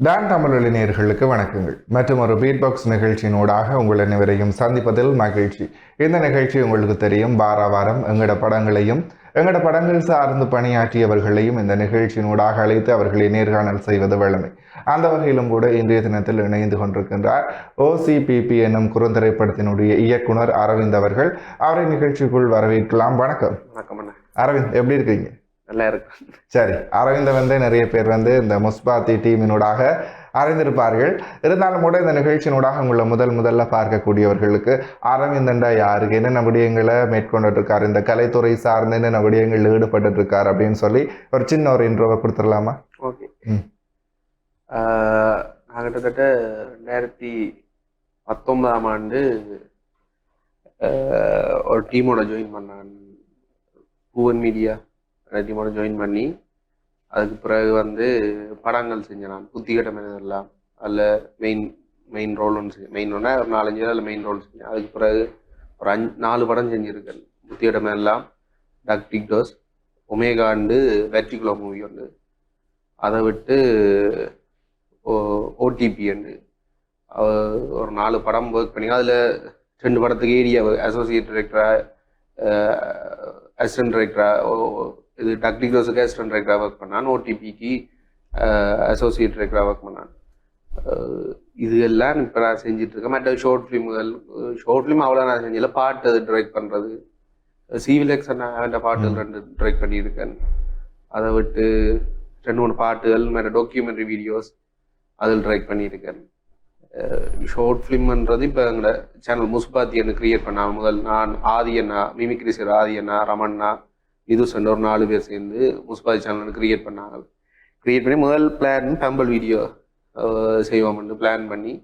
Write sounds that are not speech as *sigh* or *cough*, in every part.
Don தமிழொலி நேயர்களுக்கு வணக்கங்கள். மற்றும் ஒரு பீட் பாக்ஸ் நிகழ்ச்சியினூடாக உங்கள் அனைவரையும் சந்திப்பதில் மகிழ்ச்சி. இந்த நிகழ்ச்சி உங்களுக்கு தெரியும். வார வாரம் எங்களோட படங்களையும் எங்களோட படங்கள் சார்ந்து பணியாற்றியவர்களையும் இந்த நிகழ்ச்சியினூடாக அழைத்து அவர்களை நேர்காணல் செய்வது வழமை. அந்த வகையிலும் கூட இன்றைய தினத்தில் இணைந்து கொண்டிருக்கின்றார் ஓசிபிபி என்னும் குறுந்திரைப்படத்தினுடைய இயக்குனர் அரவிந்த் அவர்கள். அவரை நிகழ்ச்சிக்குள் வரவேற்கலாம். வணக்கம். வணக்கம் அரவிந்த் எப்படி இருக்கீங்க? நல்லா இருக்கு சரி அரவிந்த் வந்து நிறைய பேர் வந்து இந்த முஸ்பாத்தி டீமினூடாக அறிந்திருப்பார்கள். இருந்தாலும் கூட இந்த நிகழ்ச்சியினூடாக உங்களை முதல் முதல்ல பார்க்கக்கூடியவர்களுக்கு அரவிந்தண்டா யாருக்கு என்னென்ன விடயங்களை மேற்கொண்டுட்டு இருக்காரு இந்த கலைத்துறை சார்ந்து என்னென்ன விடயங்கள் ஈடுபட்டு இருக்காரு அப்படின்னு சொல்லி ஒரு சின்ன ஒரு இன்ட்ரோவை கொடுத்துடலாமா? ஓகே. நான் கிட்டத்தட்ட ரெண்டாயிரத்தி பத்தொன்பதாம் ஆண்டு ஒரு டீமோட ஜாயின் பண்ணேன். பூவன் மீடியா டீமோட ஜாயின் பண்ணி அதுக்கு பிறகு வந்து படங்கள் செஞ்சேன் நான் புத்திகட்ட மனிதர்லாம் அதில் மெயின் மெயின் ரோல் ஒன்று செஞ்சேன் மெயின் ஒன்றா ஒரு நாலஞ்சு அதில் மெயின் ரோல் செஞ்சேன் அதுக்கு பிறகு ஒரு அஞ்சு நாலு படம் செஞ்சுருக்கேன். புத்திகட்ட மனிதர்லாம் டக் டோஸ் ஒமேகாண்டு வெற்றிகுலோ மூவி ஒன்று அதை விட்டு ஓடிபி அண்டு ஒரு நாலு படம் ஒர்க் பண்ணி அதில் ரெண்டு படத்துக்கு ஏரியா அசோசியேட் டிரெக்டராக அசிஸ்டன்ட் டிரெக்டராக இது டக்டிகோஸுக்கு அசிஸ்டன்ட் டைரக்டராக ஒர்க் பண்ணான் ஓடிபிக்கு அசோசியேட் டைரக்டராக ஒர்க் பண்ணான். இது எல்லாம் இப்போ நான் செஞ்சுட்டு இருக்கேன் மற்ற ஷார்ட் ஃபிலிம்கள் ஷார்ட் ஃபிலிம் அவ்வளோ நான் செஞ்சல பாட்டு அது டைரக்ட் பண்ணுறது சிவிலெக்ஸ் அவன் பாட்டுகள் ரெண்டு டைரக்ட் பண்ணியிருக்கேன். அதை விட்டு ரெண்டு மூணு பாட்டுகள் மேலே டாக்குமெண்ட்ரி வீடியோஸ் அதில் டைரக்ட் பண்ணியிருக்கேன். ஷார்ட் ஃபிலிம்ன்றது இப்போ எங்களோட சேனல் முஸ்பாத்தி என்ன கிரியேட் பண்ண முதல். நான் ஆதி அண்ணா மிமிக்ரி சார் ஆதி அண்ணா ரமண்ணா விதுசன் ஒரு நாலு பேர் சேர்ந்து முஸ்பாதி சேனல் கிரியேட் பண்ணாங்க. கிரியேட் பண்ணி முதல் பிளான் பம்பல் வீடியோ செய்வோம்னு பிளான் பண்ணி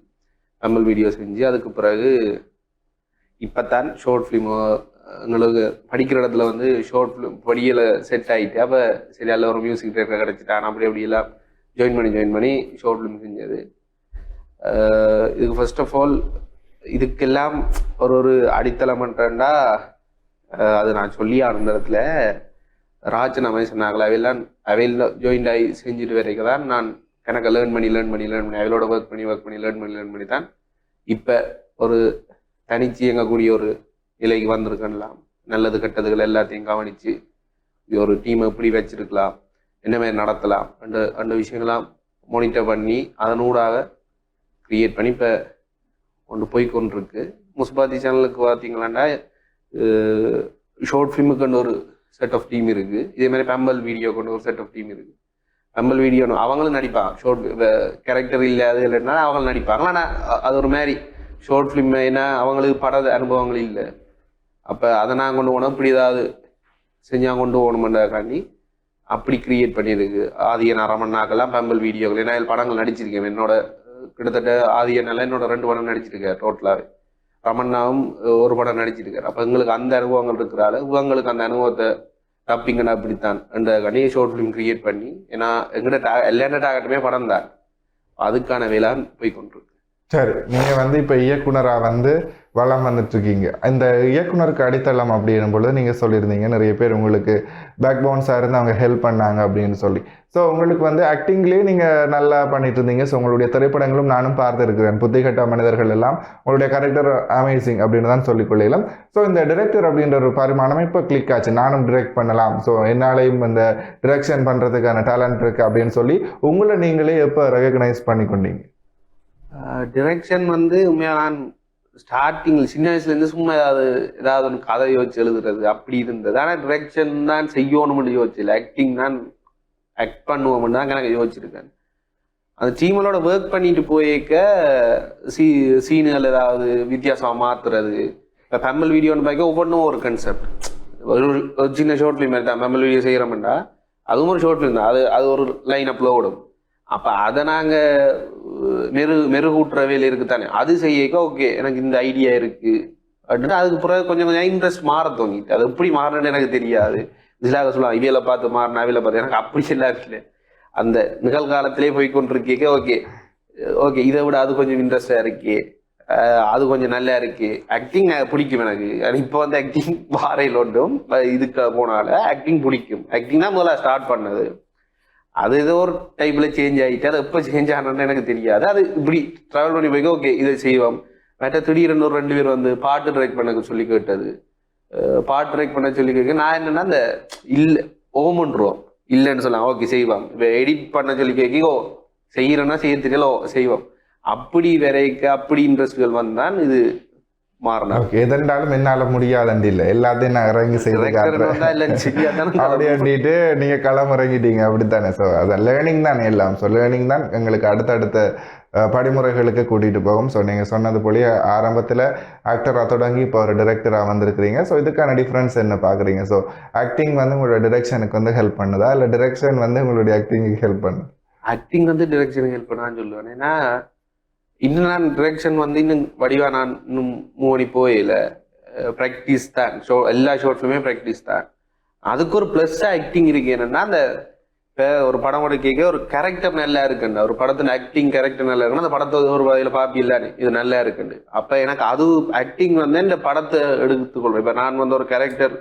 பம்பல் வீடியோ செஞ்சு அதுக்கு பிறகு இப்போத்தான் ஷார்ட் ஃபிலிம் எங்களுக்கு படிக்கிற இடத்துல வந்து ஷார்ட் ஃபிலிம் படியில் செட் ஆகிட்டு அப்போ சரி அதில் ஒரு மியூசிக் டைரக்டர் கிடச்சிட்டான் அப்படி அப்படி எல்லாம் ஜாயின் பண்ணி ஜாயின் பண்ணி ஷார்ட் ஃபிலிம் செஞ்சது. இதுக்கு ஃபர்ஸ்ட் ஆஃப் ஆல் இதுக்கெல்லாம் ஒரு ஒரு அடித்தளம்ன்றா அது நான் சொல்லி அந்த இடத்துல ராஜன் அமை சொன்னாங்களே அவையெல்லாம் அவையில் ஜாயின் ஆகி செஞ்சுட்டு வரைக்கும் தான் நான் கணக்கை லேர்ன் பண்ணி லேர்ன் பண்ணி லேர்ன் பண்ணி அவையோட ஒர்க் பண்ணி ஒர்க் பண்ணி லேர்ன் பண்ணி லேர்ன் பண்ணி தான் இப்போ ஒரு தனிச்சு இயங்கக்கூடிய ஒரு நிலைக்கு வந்திருக்கலாம் நல்லது கெட்டதுகள் எல்லாத்தையும் கவனித்து ஒரு டீமை எப்படி வச்சிருக்கலாம் என்ன மாதிரி நடத்தலாம் அந்த அந்த விஷயங்கள்லாம் மானிட்டர் பண்ணி அதனூடாக க்ரியேட் பண்ணி இப்போ கொண்டு போய் கொண்டிருக்கு. முஸ்பாத்தி சேனலுக்கு பார்த்தீங்களாண்டா ஷார்ட் ஃபிலிமுக்கு ஒரு செட் ஆஃப் டீம் இருக்குது இதே மாதிரி பெம்பல் வீடியோ கொண்டு ஒரு செட் ஆஃப் டீம் இருக்குது பெம்பல் வீடியோ அவங்களும் நடிப்பாங்க. ஷோர்ட் கேரக்டர் இல்லாத இல்லைன்னா அவங்களும் நடிப்பாங்க. ஆனால் அது ஒரு மாதிரி ஷார்ட் ஃபிலிம் ஏன்னா அவங்களுக்கு பட அனுபவங்கள் இல்லை. அப்போ அதை நான் கொண்டு போனோம். இப்படி ஏதாவது செஞ்சால் கொண்டு போகணுமென்றக்காண்டி அப்படி கிரியேட் பண்ணியிருக்கு. ஆதியன் அரமண்ணாக்கெல்லாம் பெம்பல் வீடியோக்கள் ஏன்னா படங்கள் நடிச்சிருக்கேன். என்னோட கிட்டத்தட்ட ஆதியனால என்னோட ரெண்டு படம் நடிச்சிருக்கேன் டோட்டலாகவே ரமண்ணாவும் ஒரு படம் நடிச்சிருக்காரு. அப்போ எங்களுக்கு அந்த அனுபவங்கள் இருக்கிறால இவங்களுக்கு அந்த அனுபவத்தை டப்பிங்கன்னா அப்படித்தான் அந்த கணிய ஷோர்ட் ஃபிலிம் கிரியேட் பண்ணி ஏன்னா எங்கிட்ட டா எல்லா டாகட்டுமே படம் தான். அதுக்கான வேலை போய் கொண்டிருக்கு. சரி நீங்கள் வந்து இப்போ இயக்குனராக வந்து வளம் வந்துட்டுருக்கீங்க இந்த இயக்குனருக்கு அடித்தளம் அப்படின்னும் பொழுது நீங்கள் சொல்லியிருந்தீங்க நிறைய பேர் உங்களுக்கு பேக் பவுன்ஸாக இருந்து அவங்க ஹெல்ப் பண்ணாங்க அப்படின்னு சொல்லி. ஸோ உங்களுக்கு வந்து ஆக்டிங்லேயே நீங்கள் நல்லா பண்ணிட்டு இருந்தீங்க ஸோ உங்களுடைய திரைப்படங்களும் நானும் பார்த்துருக்கிறேன். புத்திகட்ட மனிதர்கள் எல்லாம் உங்களுடைய கேரக்டர் அமேசிங் அப்படின்னு தான் சொல்லிக்கொள்ளலாம் ஸோ இந்த டிரெக்டர் அப்படின்ற ஒரு பரிமாணம் இப்போ கிளிக் ஆச்சு. நானும் டிரெக்ட் பண்ணலாம். ஸோ என்னாலையும் இந்த டிரெக்ஷன் பண்ணுறதுக்கான டேலண்ட் இருக்குது அப்படின்னு சொல்லி உங்களை நீங்களே எப்போ ரெகக்னைஸ் பண்ணி கொண்டீங்க டிரெக்ஷன் வந்து உண்மையாக நான் ஸ்டார்டிங்கில் சின்ன வயசுலேருந்து சும்மா ஏதாவது ஏதாவது ஒன்று கதை யோசிச்சு எழுதுறது அப்படி இருந்தது. ஆனால் டிரெக்ஷன் தான் செய்யணும்னு யோசிச்சில்ல ஆக்டிங் தான் ஆக்ட் பண்ணுவோம்னு தான் எனக்கு யோசிச்சிருக்கேன். அந்த டீமலோட ஒர்க் பண்ணிட்டு போயிருக்க சீ சீனுகள் ஏதாவது வித்தியாசமாக மாற்றுறது இப்போ பெம்பல் வீடியோன்னு பார்க்க ஒவ்வொன்றும் ஒரு கன்செப்ட் ஒரு ஒரு சின்ன ஷார்ட் ஃபிலிம் தான் தமிழ் வீடியோ செய்கிறோம்டா அதுவும் ஒரு ஷார்ட் ஃபிலிம் தான். அது அது ஒரு லைன் அப்லோடும் அப்போ அதை நாங்கள் மெரு மெருகூட்டுற வேலை இருக்கு தானே அது செய்யக்க ஓகே எனக்கு இந்த ஐடியா இருக்கு. அப்படின்ட்டு அதுக்கு பிறகு கொஞ்சம் கொஞ்சம் இன்ட்ரெஸ்ட் மாற தோங்கிட்டு அது எப்படி மாறணும்னு எனக்கு தெரியாது. இதிலாக சொல்லலாம் இவியலை பார்த்து மாறின அவியலை பார்த்து. எனக்கு அப்படி எல்லாம் இல்லை. அந்த நிகழ்காலத்திலே போய் கொண்டிருக்கேக்க ஓகே. ஓகே இதை விட அது கொஞ்சம் இன்ட்ரெஸ்டாக இருக்கு. அது கொஞ்சம் நல்லா இருக்கு. ஆக்டிங் பிடிக்கும் எனக்கு. இப்போ வந்து ஆக்டிங் வாரையில் ஒன்றும் இதுக்கு போனால ஆக்டிங் பிடிக்கும். ஆக்டிங் தான் முதல்ல ஸ்டார்ட் பண்ணது. அது ஏதோ ஒரு டைப்ல சேஞ்ச் ஆகிட்டு அது எப்போ சேஞ்ச் ஆனன்னு எனக்கு தெரியாது. அது இப்படி ட்ராவல் பண்ணி போய் ஓகே இதை செய்வோம். மற்ற திடீர்னு ஒரு ரெண்டு பேர் வந்து பாட்டு ட்ரைக் பண்ண சொல்லி கேட்டது. பாட்டு ட்ரைக் பண்ண சொல்லி கேட்க நான் என்னன்னா அந்த இல்லை ஓமன்றோம் இல்லைன்னு சொல்லலாம் ஓகே செய்வோம். இப்போ எடிட் பண்ண சொல்லி கேட்க ஓ செய்யறேன்னா செய்ய தெரியல ஓ செய்வோம். அப்படி வரைக்க அப்படி இன்ட்ரெஸ்ட்கள் வந்தான் இது மாறினா ஓகே எதென்றாலும் என்னால முடியாதண்டி இல்லை எல்லாத்தையும் நான் இறங்கி செய்து அப்படி அப்படின்ட்டு நீங்க களம் இறங்கிட்டீங்க அப்படித்தானே ஸோ அது லேர்னிங் தான் எல்லாம் ஸோ லேர்னிங் தான் எங்களுக்கு அடுத்தடுத்த படிமுறைகளுக்கு கூட்டிட்டு போகும் ஸோ நீங்க சொன்னது போலயே ஆரம்பத்துல ஆக்டராக தொடங்கி இப்போ ஒரு டிரெக்டராக வந்திருக்கிறீங்க ஸோ இதுக்கான டிஃப்ரென்ஸ் என்ன பார்க்குறீங்க ஸோ ஆக்டிங் வந்து உங்களோட டிரெக்ஷனுக்கு வந்து ஹெல்ப் பண்ணுதா இல்லை டிரெக்ஷன் வந்து உங்களுடைய ஆக்டிங்க்கு ஹெல்ப் பண்ணுது ஆக்டிங் வந்து டிரெக்ஷன் ஹெல்ப் பண்ணான்னு சொல்லுவேன் ஏன்னா இன்னும் நான் டிரெக்ஷன் வந்து இன்னும் வடிவா நான் இன்னும் மூவ் பண்ணி போயில ப்ராக்டிஸ் தான். ஷோ எல்லா ஷோட்ஸுமே ப்ராக்டிஸ் தான். அதுக்கு ஒரு ப்ளஸ் ஆக்டிங் இருக்கு என்னன்னா அந்த இப்போ ஒரு படம் எடுக்க ஒரு கேரக்டர் நல்லா இருக்குன்னு. ஒரு படத்துல ஆக்டிங் கேரக்டர் நல்லா இருக்குன்னு அந்த படத்தை ஒரு வகையில் பாப்பி பார்ப்பில்லான்னு இது நல்லா இருக்குன்னு. அப்போ எனக்கு அது ஆக்டிங் வந்து இந்த படத்தை எடுத்துக்கொள்வேன். இப்போ நான் வந்து ஒரு கேரக்டர்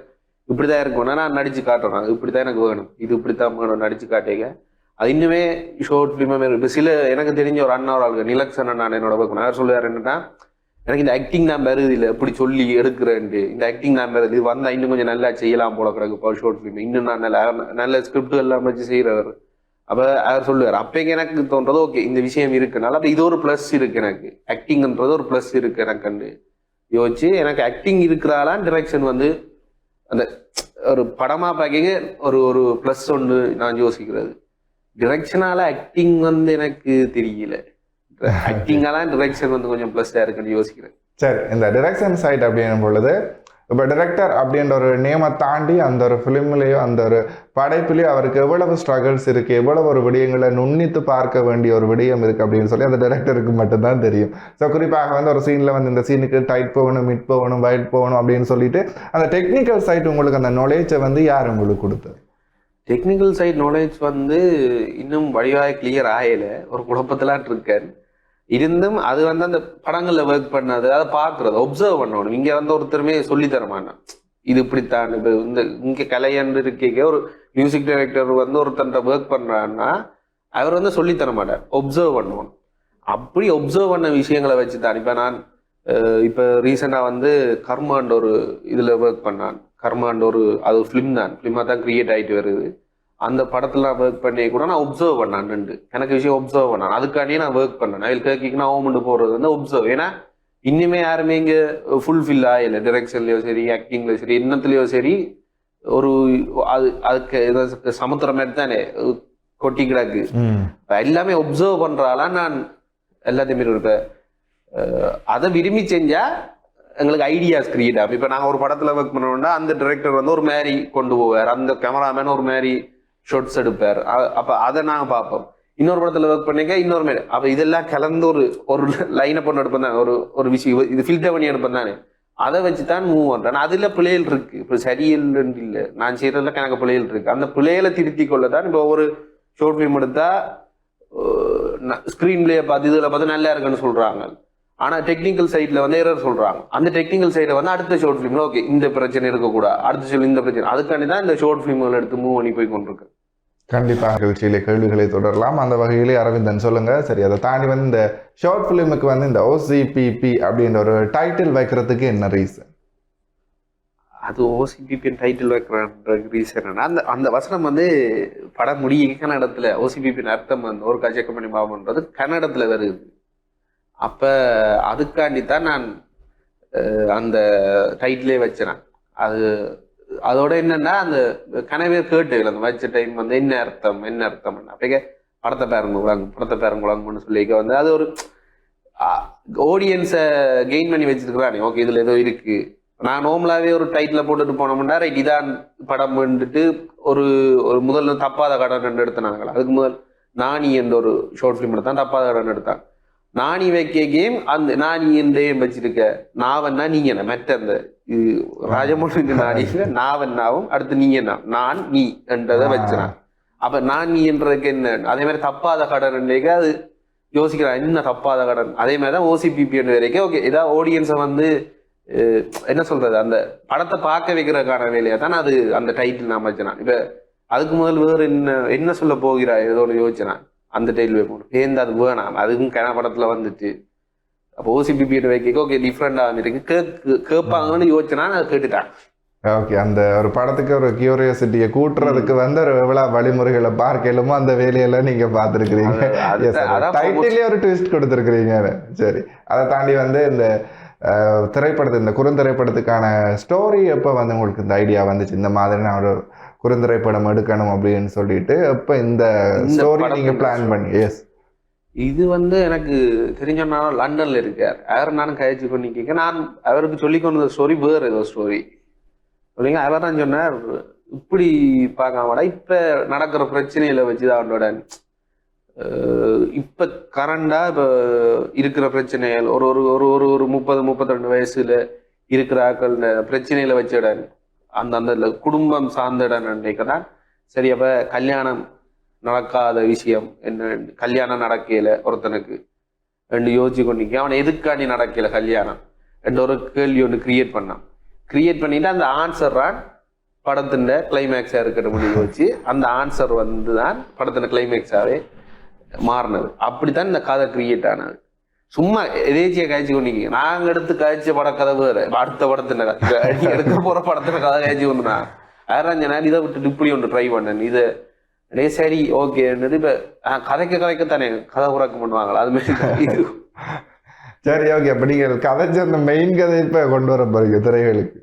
இப்படிதான் இருக்கும்னா நான் நடிச்சு காட்டுறேன். இப்படிதான் எனக்கு வேணும். இது இப்படி தான் வேணும். நடிச்சு காட்டீங்க. அது இன்னுமே ஷோர்ட் ஃபிலிமே இப்போ சில எனக்கு தெரிஞ்ச ஒரு அண்ணா ஒரு ஆளுங்க நிலக்ஷன் நான் என்னோட பக்கம். அவர் சொல்லுவார் என்னன்னா எனக்கு இந்த ஆக்டிங் தான் வருது இல்லை இப்படி சொல்லி எடுக்கிறேன்ட்டு. இந்த ஆக்டிங் தான் வருது இது. இன்னும் கொஞ்சம் நல்லா செய்யலாம் போல கிடக்கு இப்போ ஷோர்ட் ஃபிலிம் இன்னும் நான் நல்ல நல்ல ஸ்கிரிப்ட் எல்லாம் வச்சு செய்கிறவர் அப்போ அவர் சொல்லுவார். அப்போ எனக்கு தோன்றது ஓகே இந்த விஷயம் இருக்குனால அப்போ இது ஒரு ப்ளஸ் இருக்கு எனக்கு. ஆக்டிங்ன்றது ஒரு ப்ளஸ் இருக்கு எனக்குண்டு யோசிச்சு எனக்கு ஆக்டிங் இருக்கிறாலாம் டிரெக்ஷன் வந்து அந்த ஒரு படமா பார்க்க ஒரு ஒரு ப்ளஸ் ஒன்று நான் யோசிக்கிறது. டிரெக்ஷனால ஆக்டிங் வந்து எனக்கு தெரியல. ஆக்டிங்காலாம் டிரெக்ஷன் வந்து கொஞ்சம் ப்ளஸ்ஸாக இருக்குன்னு யோசிக்கிறேன். சரி இந்த டிரெக்ஷன் சைட் அப்படின்னும் பொழுது இப்போ டிரெக்டர் அப்படின்ற ஒரு நேமை தாண்டி அந்த ஒரு ஃபிலிம்லேயோ அந்த ஒரு படைப்புலேயோ அவருக்கு எவ்வளவு ஸ்ட்ரகிள்ஸ் இருக்குது எவ்வளவு ஒரு விடயங்களை நுண்ணித்து பார்க்க வேண்டிய ஒரு விடயம் இருக்குது அப்படின்னு சொல்லி அந்த டிரெக்டருக்கு மட்டும்தான் தெரியும். ஸோ குறிப்பாக வந்து ஒரு சீனில் வந்து இந்த சீனுக்கு டைட் போகணும் மிட் போகணும் வைட் போகணும் அப்படின்னு சொல்லிட்டு அந்த டெக்னிக்கல் சைட் உங்களுக்கு அந்த நாலேஜை வந்து யார் உங்களுக்கு கொடுத்தது? டெக்னிக்கல் சைட் நாலேஜ் வந்து இன்னும் வழிவாக கிளியர் ஆகலை. ஒரு குழப்பத்திலான் இருக்கேன். இருந்தும் அது வந்து அந்த படங்களில் ஒர்க் பண்ணது. அதை பார்க்குறது ஒப்சர்வ் பண்ணணும். இங்கே வந்து ஒருத்தருமே சொல்லி இது இப்படித்தான். இப்போ இந்த இங்கே கலையன்று இருக்கீங்க ஒரு மியூசிக் டைரக்டர் வந்து ஒருத்தன்ட்ட ஒர்க் பண்ணுறான்னா அவர் வந்து சொல்லி மாட்டார். ஒப்சர்வ் பண்ணுவோம் அப்படி ஒப்சர்வ் பண்ண விஷயங்களை வச்சு தான் இப்போ நான் இப்போ ரீசெண்டாக வந்து கர்மாண்ட் ஒரு இதில் ஒர்க் பண்ணான். கர்மாண்ட் ஒரு அது ஃபிலிம் தான். ஃபிலிமாக தான் கிரியேட் ஆகிட்டு வருது. அந்த படத்தில் நான் ஒர்க் பண்ணி கூட நான் ஒப்சர்வ் பண்ணான் ரெண்டு எனக்கு விஷயம் ஒப்சர்வ் பண்ணான். அதுக்காண்டியே நான் ஒர்க் பண்ணேன். அதில் கேக்கிங்கன்னா ஓமண்டு போகிறது வந்து ஒப்சர்வ் ஏன்னா இன்னுமே யாருமே இங்கே ஃபுல்ஃபில் ஆகலை. டிரெக்ஷன்லையோ சரி ஆக்டிங்லையோ சரி என்னத்துலையோ சரி ஒரு அது அதுக்கு இது சமுத்திரம் மாதிரி தானே. கொட்டி கிடக்கு. எல்லாமே ஒப்சர்வ் பண்றாளா நான் எல்லாத்தையுமே இருப்பேன் அதை விரும்பி செஞ்சா எங்களுக்கு ஐடியாஸ் கிரியேட் ஆகும். இப்போ நாங்கள் ஒரு படத்தில் ஒர்க் பண்ணோம்னா அந்த டைரக்டர் வந்து ஒரு மாதிரி கொண்டு போவார். அந்த கேமராமேன் ஒரு மாதிரி ஷார்ட்ஸ் எடுப்பார். அப்போ அதை நாங்கள் பார்ப்போம். இன்னொரு படத்தில் ஒர்க் பண்ணிக்க இன்னொரு மாதிரி. அப்போ இதெல்லாம் கலந்து ஒரு ஒரு லைனை பண்ண எடுப்பேன் தான். ஒரு ஒரு விஷயம். இது ஃபில்டர் பண்ணி எடுப்பேன் தானே. அதை வச்சு தான் மூவ் பண்ணுறேன் அதில் பிள்ளைகள் இருக்குது இப்போ சரியில்லைன்னு இல்லை. நான் செய்கிறதுல கணக்கு பிள்ளைகள் இருக்குது அந்த பிள்ளைகளை திருத்தி கொள்ள தான் இப்போ ஒரு ஷார்ட் ஃபிலிம் எடுத்தால் ஸ்க்ரீன் பிளே பார்த்து இதில் பார்த்து நல்லா இருக்குன்னு சொல்கிறாங்க ஆனா டெக்னிக்கல் சைட்ல வந்து எரர் சொல்றாங்க. அந்த டெக்னிக்கல் சைட வந்து அடுத்த ஷார்ட் ஃபிலிம்ல ஓகே இந்த பிரச்சனை இருக்கக்கூடாது. அடுத்த சொல்லி இந்த பிரச்சனை. அதுக்காண்டி தான் இந்த ஷார்ட் ஃபிலிம்கள் எடுத்து மூவ் பண்ணி போய் கொண்டிருக்கு. கண்டிப்பாக நிகழ்ச்சியிலே கேள்விகளை தொடரலாம். அந்த வகையிலே அரவிந்தன் சொல்லுங்க. சரி அதை தாண்டி வந்து இந்த ஷார்ட் ஃபிலிமுக்கு வந்து இந்த ஓசிபிபி அப்படின்ற ஒரு டைட்டில் வைக்கிறதுக்கு என்ன ரீசன் அது ஓசிபிபின் டைட்டில் வைக்கிற ரீசன் அந்த அந்த வசனம் வந்து படம் முடிய கன்னடத்துல ஓசிபிபின் அர்த்தம் வந்து ஒரு கஜ கம்பெனி மாவன்றது கன்னடத்துல வருது. அப்போ அதுக்காண்டி தான் நான் அந்த டைட்டிலே வச்சேன். அது அதோட என்னன்னா அந்த கனவே கேட்டுகள் அந்த வச்ச டைம் வந்து என்ன அர்த்தம் என்ன அர்த்தம்? அப்படியே படத்தை பேரங்க படத்தை பேரங்குழாங்கன்னு சொல்லிக்க வந்து அது ஒரு ஆடியன்ஸை கெயின் பண்ணி வச்சிருக்கிறானே. ஓகே இதில் ஏதோ இருக்கு. நான் நார்மலாகவே ஒரு டைட்டில் போட்டுட்டு போனோம்னா ரைட் இதான் படம் வந்துட்டு ஒரு ஒரு முதல்ல தப்பாத கடன் ரெண்டு எடுத்தாங்க அதுக்கு முதல் நானி என்ற ஒரு ஷார்ட் ஃபிலிம் எடுத்தான் தப்பாத கடன் எடுத்தான். நாணி வைக்க கேம் அந்த நாணி என்றையும் வச்சிருக்க? நாவன்னா நீங்க என்ன மற்ற அந்த இது ராஜமௌலிக்கு நாடி நாவன்னாவும் அடுத்து நீங்க என்ன நான் நீ என்றதை வச்சுறான் அப்ப நான் நீ என்றதுக்கு என்ன? அதே மாதிரி தப்பாத கடன் அது யோசிக்கிறான் என்ன தப்பாத கடன்? அதே மாதிரி தான் ஓசிபிபி வரைக்கும் ஓகே ஏதாவது ஆடியன்ஸை வந்து என்ன சொல்றது? அந்த படத்தை பார்க்க வைக்கிறதுக்கான வேலையா தானே அது அந்த டைட்டில் நான் வச்சுனான் இப்ப அதுக்கு முதல் வேறு என்ன என்ன சொல்ல போகிறாய்? ஏதோ ஒன்று யோசிச்சேன் அந்த டைல் போகணும் பேருந்து அது வேணாம்? அதுக்கும் கன படத்துல வந்துட்டு அப்போ ஓசிபிபி வைக்க ஓகே டிஃப்ரெண்டாக இருக்கு கேக்கு கேட்பாங்கன்னு யோசிச்சேன்னா அதை கேட்டுட்டான் ஓகே அந்த ஒரு படத்துக்கு ஒரு கியூரியாசிட்டியை கூட்டுறதுக்கு வந்து ஒரு எவ்வளவு வழிமுறைகளை பார்க்கலுமோ அந்த வேலையெல்லாம் நீங்க பார்த்துருக்கிறீங்க. டைட்டிலே ஒரு ட்விஸ்ட் கொடுத்துருக்கிறீங்க சரி. அதை தாண்டி வந்து இந்த திரைப்படத்து இந்த குறுந்திரைப்படத்துக்கான ஸ்டோரி எப்போ வந்து உங்களுக்கு இந்த ஐடியா வந்துச்சு? இந்த மாதிரி நான் ஒரு குறுந்திரைப்படம் எடுக்கணும் அப்படின்னு சொல்லிட்டு எப்போ இந்த ஸ்டோரி நீங்க படத்துக்கு பிளான் பண்ணி எஸ் இது வந்து எனக்கு தெரிஞ்சோன்னா லண்டன்ல இருக்கார். அவர் நானும் கழிச்சு பண்ணிக்க நான் அவருக்கு சொல்லி கொண்டு ஸ்டோரி வேறு ஏதோ ஸ்டோரி சொல்லிங்க அவர் தான் சொன்னார் இப்படி பார்க்காமடா இப்ப நடக்கிற பிரச்சனையில வச்சுதான் அவனோட அஹ், இப்ப கரண்டா இப்ப இருக்கிற பிரச்சனைகள் ஒரு ஒரு ஒரு ஒரு ஒரு முப்பது முப்பத்தி வயசுல இருக்கிற ஆக்கள் பிரச்சனையில வச்சிட அந்த அந்த குடும்பம் சார்ந்த இடம் நினைக்கிறேன். சரி அப்ப கல்யாணம் நடக்காத விஷயம் என்ன? கல்யாணம் நடக்கல ஒருத்தனுக்கு. ரெண்டு யோசிச்சு கொண்டிருக்கேன். அவன் எதுக்காண்டி நடக்கல கல்யாணம்? ரெண்டு ஒரு கேள்வி ஒன்று கிரியேட் பண்ணான். கிரியேட் பண்ணிட்டு அந்த ஆன்சர் தான் படத்தின் கிளைமேக்ஸாக இருக்கிற முடிவு வச்சு அந்த ஆன்சர் வந்து தான் படத்தின் கிளைமேக்ஸாகவே மாறினது. அப்படித்தான் இந்த கதை கிரியேட் ஆனது. சும்மா எதேச்சியா காய்ச்சி கொண்டீங்க? நாங்கள் எடுத்து காய்ச்ச பட கதை அடுத்த படத்தின் கதை எடுக்க போகிற படத்தின் கதை காய்ச்சி கொண்டு நான் இதை விட்டு இப்படி ஒன்று ட்ரை பண்ணேன். இது டே சரி ஓகே இப்போ கதைக்க கதைக்கத்தானே. கதை உறக்கம் பண்ணுவாங்களா? அது மாதிரி *laughs* சரி ஓகே அப்போ நீங்கள் கதைச்ச அந்த மெயின் கதை இப்போ கொண்டு வர பாருங்க திரைகளுக்கு.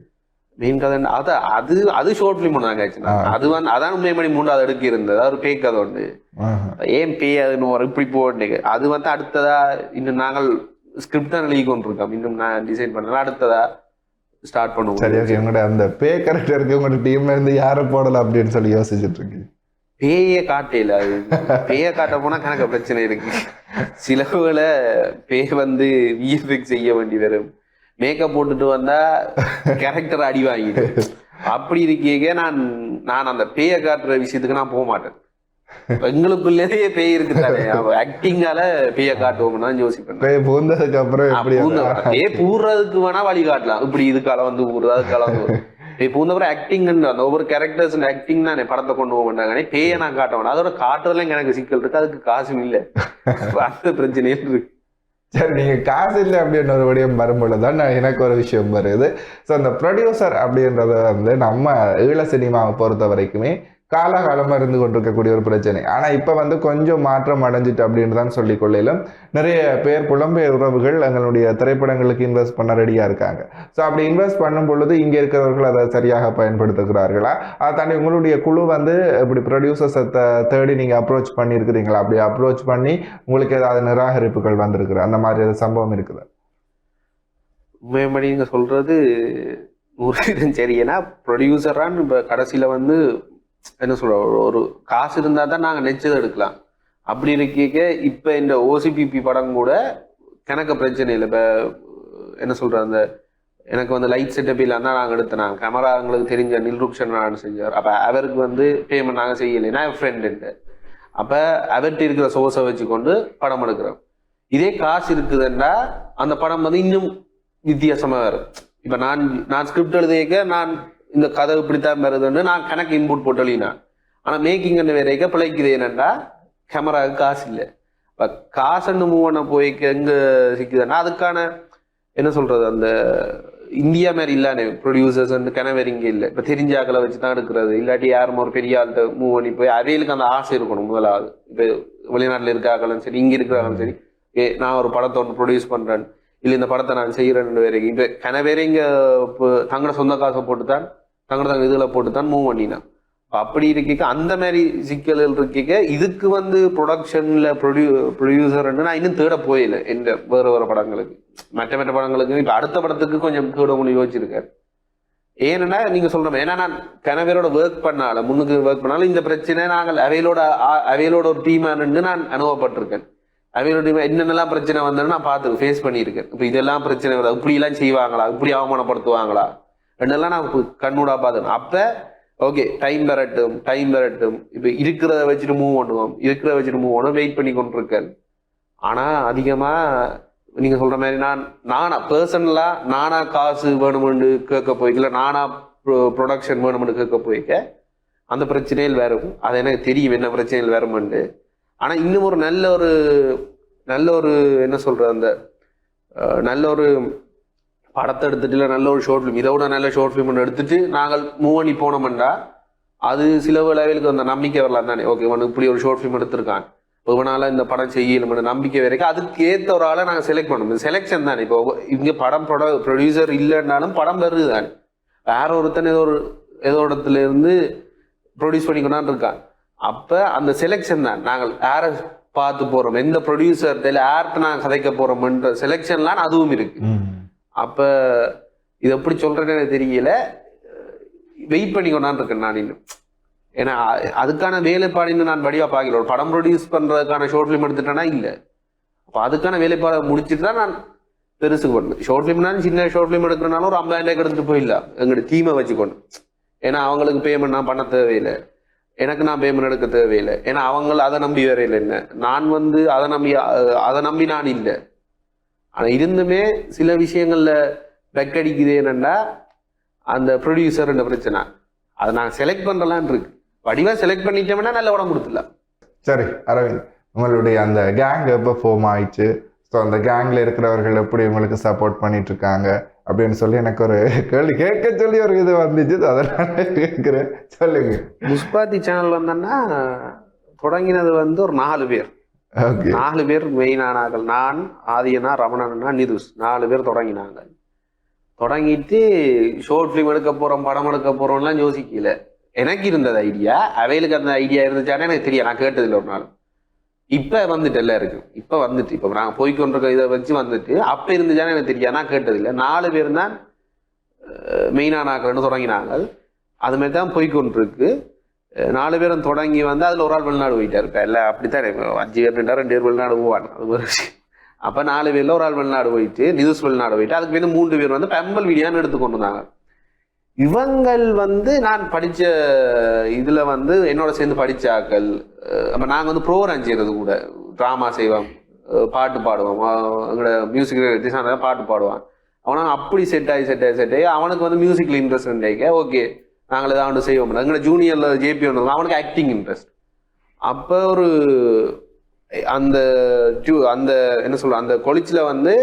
மெயின் கதை அது அது அது ஷார்ட் ஃபிலிம் ஒன்று ஆச்சு ஆ. அது வந்து அதான் உண்மை மணி மூன்றாவது அடுக்கு இருந்தது. அது ஒரு பேய் கதை ஒன்று. ஏன் பேய் அதுன்னு ஒரு இப்படி போட்டு அது வந்து அடுத்ததா இன்னும் நாங்கள் ஸ்கிரிப்ட் தான் எழுதி கொண்டிருக்கோம். இன்னும் நான் டிசைன் பண்ணல. அடுத்ததா ஸ்டார்ட் சரி பண்ணுவோம் ஓகே உங்களோட அந்த பே கரெக்டருக்கு உங்களோட டீம்ல இருந்து யாரை போடலாம் அப்படின்னு சொல்லி யோசிச்சுட்டு இருக்கீங்க? பேய காட்டையில அது. பேய காட்ட போனா கணக்க பிரச்சனை இருக்கு. சிலவுகளை பேய் வந்து விஎஃப்எக்ஸ் செய்ய வேண்டி வரும். மேக்கப் போட்டுட்டு வந்தா கேரக்டர் அடி வாங்கிடு அப்படி இருக்கீங்க நான் நான் அந்த பேய காட்டுற விஷயத்துக்கு நான் போக மாட்டேன். எங்களுக்குள்ளேயே பேய் இருக்கு தானே. ஆக்டிங்கால பேய காட்டுவோம்னு தான் யோசிப்பேன் பே பூந்ததுக்கு அப்புறம் எப்படி பூர்றதுக்கு வேணா வழி காட்டலாம். இப்படி இதுக்கால வந்து ஊறுது அதுக்கால வந்து. பேய் பூந்தவரை ஆக்டிங் அந்த ஒவ்வொரு கேரக்டர்ஸ் ஆக்டிங் தானே. படத்தை கொண்டு போக மாட்டாங்க. பேயை நான் காட்ட வேணாம். அதோட காட்டுறதுல எனக்கு சிக்கல் இருக்கு. அதுக்கு காசும் இல்ல. *laughs* அந்த பிரச்சனையும் இருக்கு. சரி நீங்கள் காசு இல்லை அப்படின்னு ஒரு விடயம் வரும்பொழுது தான் நான் எனக்கு ஒரு விஷயம் வருது. ஸோ அந்த ப்ரொடியூசர் அப்படின்றத வந்து நம்ம ஈழ சினிமாவை பொறுத்த வரைக்குமே காலகாலமாக இருந்து கொண்டிருக்கக்கூடிய ஒரு பிரச்சனை. ஆனால் இப்போ வந்து கொஞ்சம் மாற்றம் அடைஞ்சிட்டு அப்படின்னு தான் சொல்லிக் கொள்ளையிலும் நிறைய பேர் புலம்பெயர் உறவுகள் எங்களுடைய திரைப்படங்களுக்கு இன்வெஸ்ட் பண்ண ரெடியாக இருக்காங்க. ஸோ அப்படி இன்வெஸ்ட் பண்ணும் பொழுது இங்கே இருக்கிறவர்கள் அதை சரியாக பயன்படுத்துகிறார்களா? அதை தாண்டி உங்களுடைய குழு வந்து இப்படி ப்ரொடியூசர்ஸை தேடி நீங்கள் அப்ரோச் பண்ணியிருக்கிறீங்களா? அப்படி அப்ரோச் பண்ணி உங்களுக்கு ஏதாவது நிராகரிப்புகள் வந்திருக்குது? அந்த மாதிரி ஏதாவது சம்பவம் இருக்குது? உண்மையபடி நீங்கள் சொல்கிறது நூறு சரி. ஏன்னா ப்ரொடியூசரான்னு இப்போ கடைசியில் வந்து என்ன சொல்ற ஒரு- காசு இருந்தா தான் நாங்கள் நெச்சதை எடுக்கலாம். அப்படி இருக்க இப்போ இந்த ஓசிபிபி படம் கூட எனக்கு பிரச்சனை இல்லை. இப்போ என்ன சொல்ற அந்த எனக்கு வந்து லைட் செட்டப் இல்லாம நாங்கள் எடுத்தோம் கேமரா எங்களுக்கு தெரிஞ்ச நில்ருக்ஷன் நான் செஞ்சார். அப்போ அவருக்கு வந்து பேமெண்ட் நாங்கள் செய்யலைன்னா என் ஃப்ரெண்டு அப்போ அவர்கிட்ட இருக்கிற சோர்ஸை வச்சுக்கொண்டு படம் எடுக்கிறோம். இதே காசு இருக்குதுன்னா அந்த படம் வந்து இன்னும் வித்தியாசமாக வரும். இப்போ நான் நான் ஸ்கிரிப்ட் எழுதியிருக்க நான் இந்த கதை இப்படித்தான் வருதுன்னு நான் கணக்கு இன்புட் போட்டு எழுதினேன். ஆனா மேக்கிங் வேறைக்க பிழைக்குது என்னென்னா கேமராவுக்கு காசு இல்லை. இப்போ காசுன்னு மூவ் பண்ண போய்க்க எங்கே சிக்குதுன்னா அதுக்கான என்ன சொல்கிறது அந்த இந்தியா மாதிரி இல்லானே ப்ரொடியூசர்ஸ் வந்து கிணவரிங்க இங்கே இல்லை. இப்போ தெரிஞ்ச ஆக்களை வச்சு தான் எடுக்கிறது. இல்லாட்டி யாரும் ஒரு பெரிய ஆள்கிட்ட மூவ் பண்ணி போய் அவைகளுக்கு அந்த ஆசை இருக்கணும் முதலாவது. இப்போ வெளிநாட்டில் இருக்க ஆக்களும் சரி இங்கே இருக்கிறாங்களும் சரி ஏ நான் ஒரு படத்தை ஒன்று ப்ரொடியூஸ் பண்ணுறேன் இல்லை இந்த படத்தை நான் செய்கிறேன்னு வேறு இப்போ கனவேரே இங்கே இப்போ தங்களோட சொந்த காசை போட்டு தான் தங்க தங்க இதில் போட்டு தான் மூவ் பண்ணினான் அப்படி இருக்க அந்த மாதிரி சிக்கல்கள் இருக்க இதுக்கு வந்து ப்ரொடக்ஷனில் ப்ரொடியூ ப்ரொடியூசர்ன்னு நான் இன்னும் தேட போயில இந்த வேறு வேறு படங்களுக்கு. மற்ற மற்ற படங்களுக்கு இப்போ அடுத்த படத்துக்கு கொஞ்சம் தேட முடியும் யோசிச்சிருக்கேன். ஏன்னா நீங்க சொல்ற ஏன்னா நான் கனவேரோட ஒர்க் பண்ணாலும் முன்னுக்கு ஒர்க் பண்ணாலும் இந்த பிரச்சனை நாங்கள் அவையிலோட ஆ- அவையிலோட ஒரு டீமா நின்று நான் அனுபவப்பட்டிருக்கேன். அவையிலோட என்னென்னலாம் பிரச்சனை வந்தேன்னு நான் பார்த்து ஃபேஸ் பண்ணியிருக்கேன். இப்போ இதெல்லாம் பிரச்சனை வருது. இப்படி எல்லாம் செய்வாங்களா? இப்படி அவமானப்படுத்துவாங்களா? ரெண்டுலாம் நான் கண்ணூடா பார்த்தேன். அப்போ ஓகே டைம் வரட்டும் டைம் வரட்டும். இப்போ இருக்கிறத வச்சுட்டு மூவ் பண்ணுவோம் இருக்கிறத வச்சுட்டு மூவ் பண்ணுவோம் வெயிட் பண்ணி கொண்டிருக்கேன். ஆனால் அதிகமாக நீங்கள் சொல்கிற மாதிரி நான் நானா பர்சனலாக நானா காசு வேணுமெண்டு கேட்க போய்க்கல நானா ப்ரொடக்ஷன் வேணுமெண்டு கேட்க போய்க்க அந்த பிரச்சனையில் வரும் அது எனக்கு தெரியும் என்ன பிரச்சனையில் வரும்னு ஆனால் இன்னும் ஒரு நல்ல ஒரு நல்ல ஒரு என்ன சொல்கிற அந்த நல்ல ஒரு படத்தை எடுத்துட்டு இல்லை நல்ல ஒரு ஷார்ட் ஃபிலிம் இதை விட நல்ல ஷார்ட் ஃபிலிம் எடுத்துட்டு நாங்கள் மூவ் பண்ணி போனோம்டா அது சில லெவலுக்கு அந்த நம்பிக்கை வரலாம் தானே. ஓகே இவன் இப்படி ஒரு ஷார்ட் ஃபிலிம் எடுத்திருக்கான். இப்போ இவனால இந்த படம் செய்யணும் நம்பிக்கை வரைக்கும் அதுக்கு ஏற்ற ஒரு ஆளை நாங்கள் செலக்ட் பண்ணணும். செலெக்ஷன் தானே. இப்போ இங்கே படம் ப்ரொட ப்ரொடியூசர் இல்லைன்னாலும் படம் வருது தானே. வேற ஒருத்தன் ஏதோ ஒரு ஏதோ இடத்துல இருந்து ப்ரொடியூஸ் பண்ணிக்கணும்னு இருக்கான். அப்போ அந்த செலெக்ஷன் தான். நாங்கள் யாரை பார்த்து போகிறோம் எந்த ப்ரொடியூசர் தெரியல யார்கிட்ட நாங்கள் கதைக்க போகிறோம்ன்ற செலெக்ஷன்லாம் அதுவும் இருக்கு. அப்போ இது எப்படி சொல்கிறேன்னு தெரியல. வெயிட் பண்ணி இருக்கேன் நான் இன்னும் ஏன்னா அதுக்கான வேலைப்பாடு இன்னும் நான் வடிவா பார்க்கல. ஒரு படம் ப்ரொடியூஸ் பண்ணுறதுக்கான ஷோர்ட் ஃபிலிம் எடுத்துட்டேன்னா இல்லை. அப்போ அதுக்கான வேலைப்பாடை முடிச்சுட்டு தான் நான் பெருசுக்கு பண்ணேன் ஷார்ட் ஃபிலிம்னாலும் சின்ன ஷார்ட் ஃபிலிம் எடுக்கிறனாலும் ஒரு ஐம்பதாயிரம் ரூபாய்க்கு எடுத்துட்டு போயிடலாம். எங்கள்கிட்ட தீமை வச்சுக்கொண்டு ஏன்னா அவங்களுக்கு பேமெண்ட் நான் பண்ண தேவையில்லை. எனக்கு நான் பேமெண்ட் எடுக்க தேவையில்லை. ஏன்னா அவங்க அதை நம்பி வேற இல்லை என்ன. நான் வந்து அதை நம்பி அதை நம்பி நான் இல்லை. ஆனா இருந்துமே சில விஷயங்கள்ல பெக் அடிக்குது என்னன்னா அந்த ப்ரொடியூசர் பிரச்சனை. அதை நான் செலக்ட் பண்றலான் இருக்கு. வடிவா செலக்ட் பண்ணிட்டோம்னா நல்ல உடம்பு கொடுத்துடலாம். சரி அரவிந்த். உங்களுடைய அந்த கேங் எப்போ ஃபார்ம் ஆயிடுச்சு? ஸோ அந்த கேங்ல இருக்கிறவர்கள் எப்படி உங்களுக்கு சப்போர்ட் பண்ணிட்டு இருக்காங்க அப்படின்னு சொல்லி எனக்கு ஒரு கேள்வி கேட்க சொல்லி ஒரு இது வந்துச்சு. அதனால கேட்குறேன். சொல்லுங்க. முஸ்பாத்தி சேனல் வந்தோன்னா தொடங்கினது வந்து ஒரு நாலு பேர். நாலு பேர் மெயினானார்கள் நான் ஆதியனா ரமணனா நிதுஸ் நாலு பேர் தொடங்கினாங்க தொடங்கிட்டு ஷோர்ட் ஃபிலிம் எடுக்க போறோம் படம் எடுக்க போறோம்லாம் யோசிக்கல. எனக்கு இருந்தது ஐடியா அவைகளுக்கு அந்த ஐடியா இருந்துச்சானே எனக்கு தெரியும் நான் கேட்டதில்லை ஒரு நாள். இப்ப வந்துட்டு எல்லாம் இருக்கு இப்ப வந்துட்டு. இப்ப நாங்க போய்க்கொண்டிருக்க இதை வச்சு வந்துட்டு அப்ப இருந்துச்சானே எனக்கு தெரியும் நான் கேட்டதில்லை. நாலு பேர் தான் மெயினானாக்கள்னு தொடங்கினாங்க அது மாதிரி தான் போய்க்கொண்டிருக்கு நாலு பேரும் தொடங்கி வந்து அதில் ஒரு ஆள் வெளிநாடு போயிட்டார். இப்போ இல்லை அப்படித்தான் அஞ்சு பேர் ரெண்டு ரெண்டு பேர் வெளிநாடு போவான் அது ஒரு விஷயம். அப்போ நாலு பேரில் ஒரு ஆள் வெளிநாடு போயிட்டு நியூஸ் வெளிநாடு போயிட்டு அதுக்கு வந்து மூன்று பேர் வந்து பெம்பல் வீடியான்னு எடுத்து கொண்டு வந்தாங்க இவங்கள் வந்து நான் படித்த இதில் வந்து என்னோட சேர்ந்து படித்தாக்கள் ஆக்கள் நாங்கள் அப்ப வந்து ப்ரோக்ராம் செய்கிறது கூட. ட்ராமா செய்வோம் பாட்டு பாடுவோம். எங்களோட மியூசிக் டிசைனர் பாட்டு பாடுவான் அவனால் அப்படி செட் ஆகி செட் ஆகி செட் ஆகி அவனுக்கு வந்து மியூசிக்கில் இன்ட்ரெஸ்ட் இருந்தேங்க ஓகே நாங்கள் ஏதாவது செய்வோம். எங்களை ஜூனியரில் ஜேபி ஒன்று அவனுக்கு ஆக்டிங் இன்ட்ரெஸ்ட் அப்போ ஒரு அந்த ju- அந்த என்ன சொல்ற அந்த கொலிச்சில் வந்து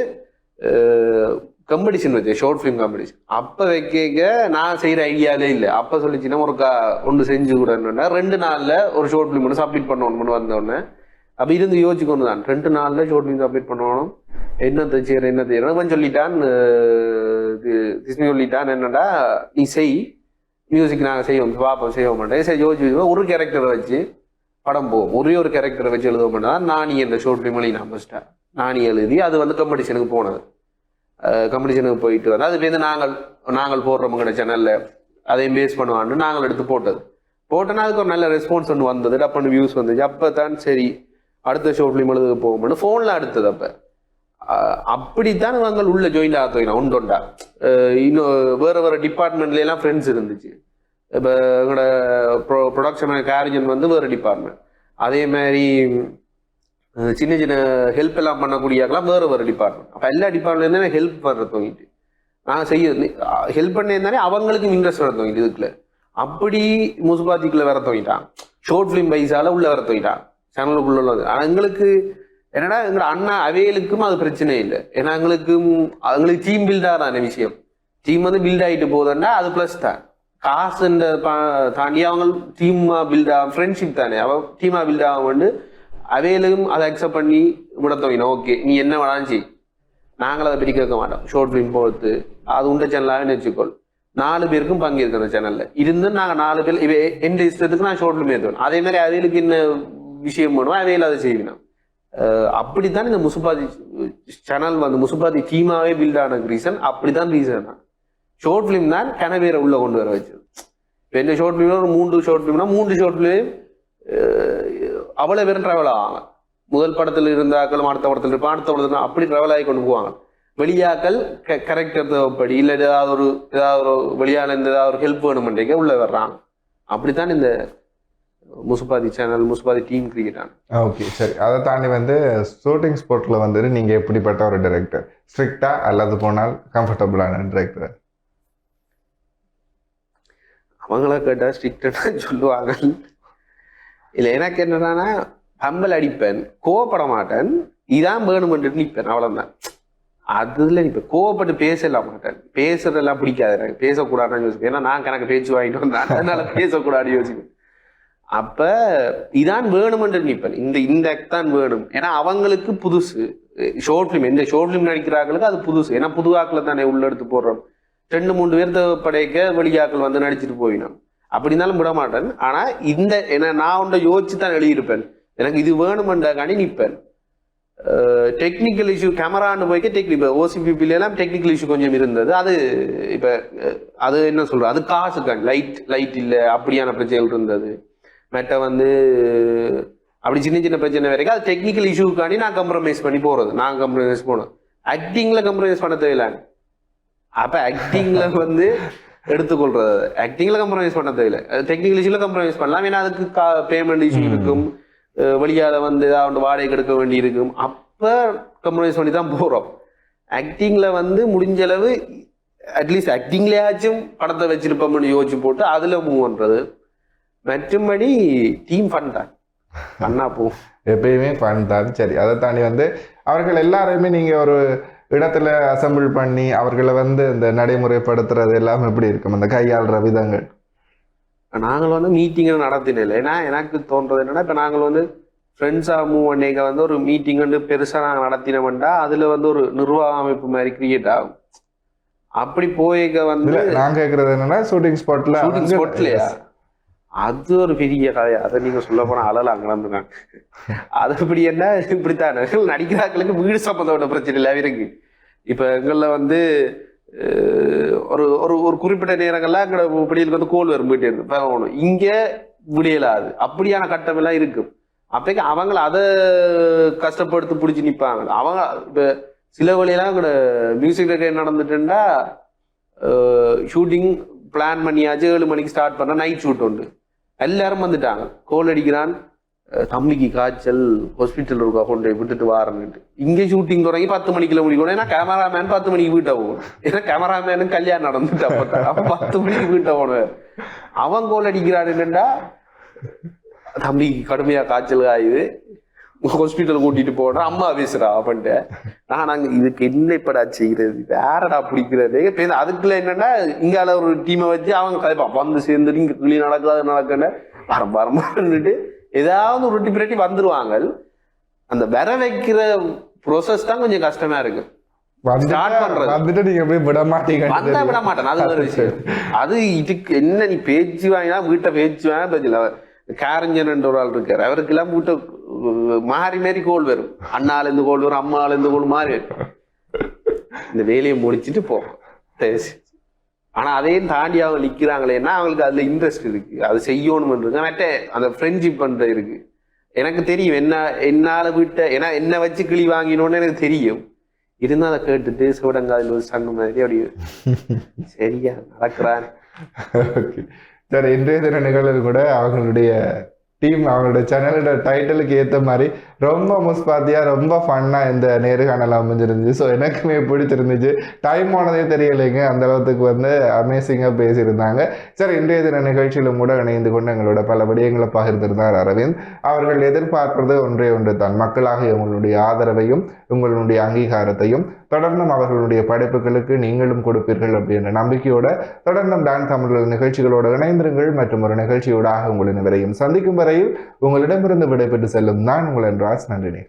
காம்படிஷன் வச்சு ஷார்ட் ஃபிலிம் காம்படிஷன் அப்போ வைக்க நான் செய்கிற ஐடியாவே இல்லை. அப்போ சொல்லிச்சுன்னா ஒரு கா ஒன்று செஞ்சு கூடன்னா. ரெண்டு நாளில் ஒரு ஷார்ட் ஃபிலிம் ஒன்று சப்மிட் பண்ணணும்னு வந்தோடனே அப்போ இருந்து யோசிச்சு தான். ரெண்டு நாளில் ஷார்ட் ஃபிலிம் சப்மிட் பண்ணணும் என்ன செய்யற என்ன செய்யற கொஞ்சம் சொல்லிட்டான் இது கிருஷ்ணி சொல்லிட்டான் என்னடா நீ செய். மியூசிக் நாங்கள் செய்வோம் பார்ப்போம் செய்வோம் மாட்டேன் சரி யோசிச்சு ஒரு கேரக்டரை வச்சு படம் போவோம். ஒரே ஒரு கேரக்டரை வச்சு எழுத மாட்டேன் நானி என்ற ஷோர்ட் ஃபிலிம் நான் ஃபஸ்ட்டாக நானி எழுதி அது வந்து காம்படிஷனுக்கு போனது. காம்படிஷனுக்கு போயிட்டு வந்து அதுலேருந்து நாங்கள் நாங்கள் போடுறவங்க சேனலில் அதையும் பேஸ் பண்ணுவான்னு நாங்கள் எடுத்து போட்டது. போட்டோன்னா அதுக்கு ஒரு நல்ல ரெஸ்பான்ஸ் ஒன்று வந்தது டப்புன்னு வியூஸ் வந்துச்சு. அப்போ தான் சரி அடுத்த ஷார்ட் ஃபிலிம் எழுத போகும்போது ஃபோனில் அடுத்தது அப்போ. அப்படித்தான் நாங்கள் உள்ள ஜாயின் ஆக தோயினோம் உண்டொண்டா இன்னும் வேற வேற டிபார்ட்மெண்ட்ல எல்லாம் ஃப்ரெண்ட்ஸ் இருந்துச்சு. இப்போ எங்களோட ப்ரொ ப்ரொடக்ஷன் கேரிஜன் வந்து வேறு டிபார்ட்மெண்ட் அதே மாதிரி சின்ன சின்ன ஹெல்ப் எல்லாம் பண்ணக்கூடியாக்கெல்லாம் வேறு வேறு டிபார்ட்மெண்ட் அப்போ எல்லா டிபார்ட்மெண்ட்லேருந்து ஹெல்ப் பண்ணுற தோங்கிட்டு நான் செய்ய ஹெல்ப் பண்ணியிருந்தாலே அவங்களுக்கும் இன்ட்ரெஸ்ட் வர தோங்கிட்டு இதுக்குள்ள. அப்படி முசுபாத்திக்குள்ள வர தோங்கிட்டான் ஷார்ட் ஃபிலிம் பைஸால உள்ள வர தோங்கிட்டான் சேனலுக்குள்ள உள்ளது. ஆனால் எங்களுக்கு என்னடா எங்களோட அண்ணா அவைகளுக்கும் அது பிரச்சனை இல்லை. ஏன்னா எங்களுக்கும் அவங்களுக்கு டீம் பில்டாக தானே விஷயம். டீம் வந்து பில்ட் ஆகிட்டு போகுதுன்னா அது ப்ளஸ் தான். காசுன்ற இந்த தாண்டி அவங்க டீமா பில்ட் ஆகும் ஃப்ரெண்ட்ஷிப் தானே. அவ டீமா பில்ட் ஆகும் வந்து அவையிலும் அதை அக்செப்ட் பண்ணி விட ஓகே நீ என்ன வேணாலும் செய். நாங்களும் அதை பற்றி கேட்க மாட்டோம். ஷோர்ட் ஃபிலிம் போகிறது அது உண்ட சேனலாகவே வச்சுக்கோள். நாலு பேருக்கும் பங்கு இருக்கு அந்த சேனலில் இருந்து நாங்கள் நாலு பேர் இவ எந்த இஷ்டத்துக்கு நான் ஷோர்ட் ஃபிலிம் ஏற்றுவேன் அதே மாதிரி அவைகளுக்கு என்ன விஷயம் பண்ணுவோம் அவையில் அதை செய்வேன் அப்படித்தான் இந்த முசுபாதி சேனல் வந்து முசுபாதி டீமாவே பில்ட் ஆன ரீசன் அப்படிதான் ரீசன் ஷார்ட் ஃபிலிம் தான் கனவேரை உள்ள கொண்டு வர வச்சது. இப்போ என்ன ஷார்ட் ஃபிலிம் ஒரு மூன்று ஷார்ட் ஃபிலிம்னா மூன்று ஷார்ட் ஃபிலிம் அவ்வளோ பேரும் ட்ராவல் ஆவாங்க முதல் படத்தில் இருந்தாக்கள் அடுத்த படத்தில் இருப்பான் அடுத்த படத்தில் அப்படி ட்ராவல் ஆகி கொண்டு போவாங்க. வெளியாக்கள் கரெக்டர் தேவைப்படி இல்லை ஏதாவது ஒரு ஏதாவது ஒரு வெளியான இந்த ஏதாவது ஒரு ஹெல்ப் வேணுமென்றீங்க உள்ள வர்றாங்க. அப்படித்தான் இந்த Musupathi channel Musupathi team create ஆன ஓகே சரி. அதை தாண்டி வந்து ஷூட்டிங் ஸ்பாட்டில் வந்துட்டு நீங்கள் எப்படிப்பட்ட ஒரு டைரக்டர் ஸ்ட்ரிக்டா அல்லது போனால் கம்ஃபர்டபுளான டைரக்டர் அவங்கள கேட்டால் ஸ்ட்ரிக்டாக சொல்லுவாங்க. இல்லை எனக்கு என்னன்னா பம்பல் அடிப்பேன் கோவப்பட மாட்டேன். இதான் வேணுமென்று நிற்பேன் அவ்வளோதான் அதுல இப்ப கோவப்பட்டு பேசலாம் மாட்டேன். பேசுறதெல்லாம் பிடிக்காது எனக்கு. பேசக்கூடாதுன்னு யோசிப்பேன். ஏன்னா நான் கணக்கு பேச்சு வாங்கிட்டு வந்தேன். அதனால பேசக்கூடாதுன்னு யோசிப்பேன். அப்ப இதான் வேணுமென்ற நிற்பேன் இந்த இந்த தான் வேணும். ஏன்னா அவங்களுக்கு புதுசு. ஷோர்ட் ஃபிலிம் எந்த ஷோர்ட் ஃபிலிம் நடிக்கிறாங்களுக்கு அது புதுசு. ஏன்னா புது ஆக்களை தானே உள்ள எடுத்து போடுறோம். ரெண்டு மூணு பேர் படைக்க வெளியாக்கள் வந்து நடிச்சிட்டு போயினோம். அப்படி இருந்தாலும் விட மாட்டேன். ஆனா இந்த என்ன நான் ஒன்றை யோசிச்சு தான் எழுதியிருப்பேன். எனக்கு இது வேணுமென்றாக்காண்டி நிற்பேன். டெக்னிக்கல் இஷ்யூ கேமரான்னு போய்க்க டெக்னிக் இப்போ ஓசிபிபில எல்லாம் டெக்னிக்கல் இஷ்யூ கொஞ்சம் இருந்தது. அது இப்போ அது என்ன சொல்றது? அது காசுக்காண்டி லைட் லைட் இல்லை அப்படியான பிரச்சனைகள் இருந்தது. மெட்ட வந்து அப்படி சின்ன சின்ன பிரச்சனை வரைக்கும் அது டெக்னிக்கல் இஷ்யூக்காண்டி நான் கம்ப்ரமைஸ் பண்ணி போறது. நான் கம்ப்ரமைஸ் போனோம் ஆக்டிங்ல கம்ப்ரமைஸ் பண்ண தேவையில்ல. அப்ப ஆக்டிங்ல வந்து எடுத்துக்கொள்றது ஆக்டிங்ல கம்ப்ரமைஸ் பண்ண தேவையில்லை. டெக்னிக்கல் இஷ்யூல கம்ப்ரமைஸ் பண்ணலாம். ஏன்னா அதுக்கு பேமெண்ட் இஷ்யூ இருக்கும். வெளியால வந்து ஏதாவது வாடகை எடுக்க வேண்டி இருக்கும் அப்ப கம்ப்ரமைஸ் பண்ணி தான் போறோம். ஆக்டிங்ல வந்து முடிஞ்ச அளவு அட்லீஸ்ட் ஆக்டிங்லயாச்சும் படத்தை வச்சிருப்போம்னு யோசிச்சு போட்டு அதுல மூவ் பண்றது. மற்றும்படி டீம் ஃபன் தான். *laughs* பண்ணா போகும் எப்பயுமே ஃபன் தான். சரி அதை தாண்டி வந்து அவர்கள் எல்லாரையுமே நீங்க ஒரு இடத்துல அசெம்பிள் பண்ணி அவர்களை வந்து இந்த நடைமுறைப்படுத்துறது எல்லாம் எப்படி இருக்கும்? அந்த கையாளுற விதங்கள். நாங்கள் வந்து மீட்டிங்கை நடத்தினல ஏன்னா எனக்கு தோன்றது என்னன்னா இப்போ நாங்கள் வந்து ஃப்ரெண்ட்ஸாக மூவ் பண்ணிக்க வந்து ஒரு மீட்டிங் வந்து பெருசாக நாங்கள் நடத்தினோம்டா அதில் வந்து ஒரு நிர்வாக அமைப்பு மாதிரி கிரியேட் ஆகும். அப்படி போய்க்க வந்து இல்ல நான் கேக்குறது என்னன்னா ஷூட்டிங் ஸ்பாட்ல ஷூட்டிங் ஸ்பாட்லையா அது ஒரு பெரிய கதை. அதை நீங்க சொல்ல போனா அழல அங்க நடந்துருக்காங்க. அது இப்படி என்ன? இப்படித்தான். நடிக்கிறாக்களுக்கு வீடு சம்பந்தப்பட்ட பிரச்சனை எல்லாம் இருக்கு இப்ப எங்கள்ல வந்து ஒரு ஒரு ஒரு குறிப்பிட்ட நேரங்கள்ல எங்கட பிடிகளுக்கு வந்து கோல் வரும் போயிட்டே இருக்கு போகணும் இங்க விடியலாது. அப்படியான கட்டம் எல்லாம் இருக்கு. அப்பக்கு அவங்கள அதை கஷ்டப்படுத்தி பிடிச்சி நிற்பாங்க அவங்க இப்ப சில வழியெல்லாம் எங்கட மியூசிக் ரெக்கார்ட் நடந்துட்டுன்னா ஷூட்டிங் பிளான் பண்ணியாச்சு. ஏழு மணிக்கு ஸ்டார்ட் பண்ணால் நைட் ஷூட் உண்டு. எல்லாரும் வந்துட்டாங்க. கோல் அடிக்கிறான். தம்பிக்கு காய்ச்சல் ஹாஸ்பிட்டல் இருக்கா கொண்டு போய் விட்டுட்டு வாரன்னுட்டு இங்கே ஷூட்டிங் தொடங்கி பத்து மணிக்குள்ள முடிக்கணும். ஏன்னா கேமராமேன் பத்து மணிக்கு வீட்டை போகணும். ஏன்னா கேமராமேனும் கல்யாணம் நடந்துட்டு அப்ப அவன் பத்து மணிக்கு வீட்டை போனேன் அவன் கோல் அடிக்கிறான் என்னண்டா? தம்பிக்கு கடுமையா காய்ச்சல் ஆயுது ஹாஸ்பிட்டல் கூட்டிட்டு போடுறான் அம்மா பேசுறா அவன்ட்டு நான் அங்க இதுக்கு என்ன இப்படா செய்யறது வேறடா பிடிக்கிறது இது அதுக்குள்ள என்னன்னா இங்கால ஒரு டீமை வச்சு அவங்க கதைப்பா வந்து சேர்ந்துட்டு இங்க கிளி நடக்குது அது நடக்குன்னு வரம் வரமான்னுட்டு ஏதாவது ரொட்டி பிரட்டி வந்துருவாங்க. அந்த வர வைக்கிற ப்ரோசஸ் தான் கொஞ்சம் கஷ்டமா இருக்கு. வந்துட்டு நீங்க போய் விட மாட்டீங்க. வந்தா விட மாட்டேன். அது ஒரு விஷயம். அது இதுக்கு என்ன நீ பேச்சு வாங்கினா வீட்டை பேச்சு வாங்கினா பேச்சு காரஞ்சன் ஒரு ஆள் இருக்காரு. அவருக்கு எல்லாம் வீட்டை மாறி மாறி கோல் வரும். அண்ணாலேருந்து கோல் வரும் அம்மாலேருந்து கோல் மாறி வரும். இந்த வேலையை முடிச்சுட்டு போகும் ஆனால் அதையும் தாண்டி அவங்க நிற்கிறாங்களேன்னா அவங்களுக்கு அதில் இன்ட்ரெஸ்ட் இருக்குது அது செய்யணும் இருக்கு மற்ற அந்த ஃப்ரெண்ட்ஷிப் பண்ணுறது இருக்குது எனக்கு தெரியும் என்ன என்னால் விட்ட ஏன்னா என்ன வச்சு கிளி வாங்கினோன்னு எனக்கு தெரியும். இருந்தாலும் அதை கேட்டுட்டு சிவடங்காதில் ஒரு சங்கம் மாதிரி அப்படி சரியா நடக்கிறான் சார் *laughs* சரி இன்றைய தின நிகழ்வு கூட அவங்களுடைய டீம் அவங்களோட சேனலோட டைட்டிலுக்கு ஏற்ற மாதிரி ரொம்ப முஸ்பாத்தியா ரொம்ப ஃபன்னாக இந்த நேர்காணல் அமைஞ்சிருந்துச்சு. ஸோ எனக்குமே பிடிச்சிருந்துச்சு. டைம் ஆனதே தெரியலைங்க. அந்த அளவுக்கு வந்து அமேசிங்காக பேசியிருந்தாங்க. சார் இன்றைய தின நிகழ்ச்சியிலும் கூட இணைந்து கொண்டு எங்களோட பல விடயங்களை பகிர்ந்திருந்தார் அரவிந்த். அவர்கள் எதிர்பார்ப்பது ஒன்றே ஒன்று தான். மக்களாக உங்களுடைய ஆதரவையும் உங்களுடைய அங்கீகாரத்தையும் தொடர்ந்தும் அவர்களுடைய படைப்புகளுக்கு நீங்களும் கொடுப்பீர்கள் அப்படின்ற நம்பிக்கையோட தொடர்ந்தும் டான் தமிழர் நிகழ்ச்சிகளோடு இணைந்திருங்கள். மற்றும் ஒரு நிகழ்ச்சியோடாக உங்களின் வரையும் சந்திக்கும் வரையில் உங்களிடமிருந்து விடைபெற்று செல்லும் நான் உங்கள் என்ற Raj Nandini.